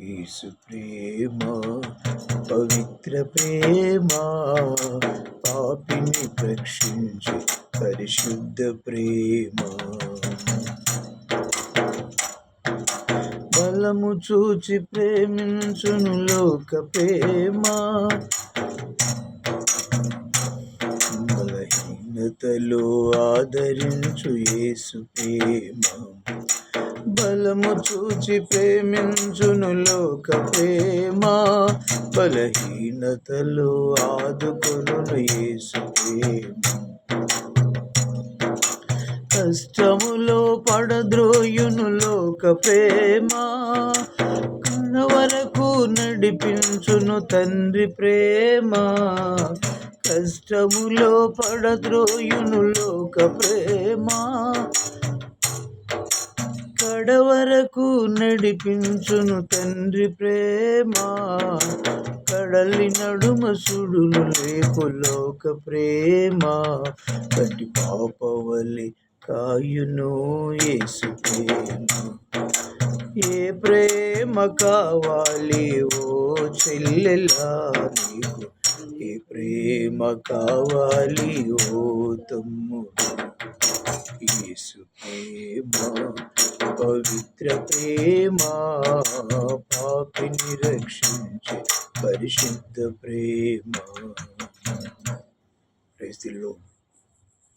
యేసు ప్రేమ పవిత్ర ప్రేమ పాపిని రక్షించు పరిశుద్ధ ప్రేమ. బలము చూచి ప్రేమించును లోక ప్రేమ. బలహీనతలో ఆదరించు యేసు ప్రేమ. బలము చూచి ప్రేమించును లోక ప్రేమ. బలహీనతలో ఆదుకొను యేసు ప్రేమ. కష్టములో పడద్రోయును లోక ప్రేమ. వరకు నడిపించును తండ్రి ప్రేమ. కష్టములో పడద్రోయును లోక ప్రేమ. కడ వరకు నడిపించును తండ్రి ప్రేమ. కడలి నడుమ సుడులు లేకులోక ప్రేమ. కటి పాపవలి కాయును ఏసు ప్రేమ. ఏ ప్రేమ కావాలి ఓ చెల్లెలా నీకు? ఏ ప్రేమ కావాలి ఓ తమ్ముడు? ఏసు ప్రేమ. పవిత్ర ప్రేమ పాపిని రక్షించి పరిశుద్ధ ప్రేమ ప్రైజ్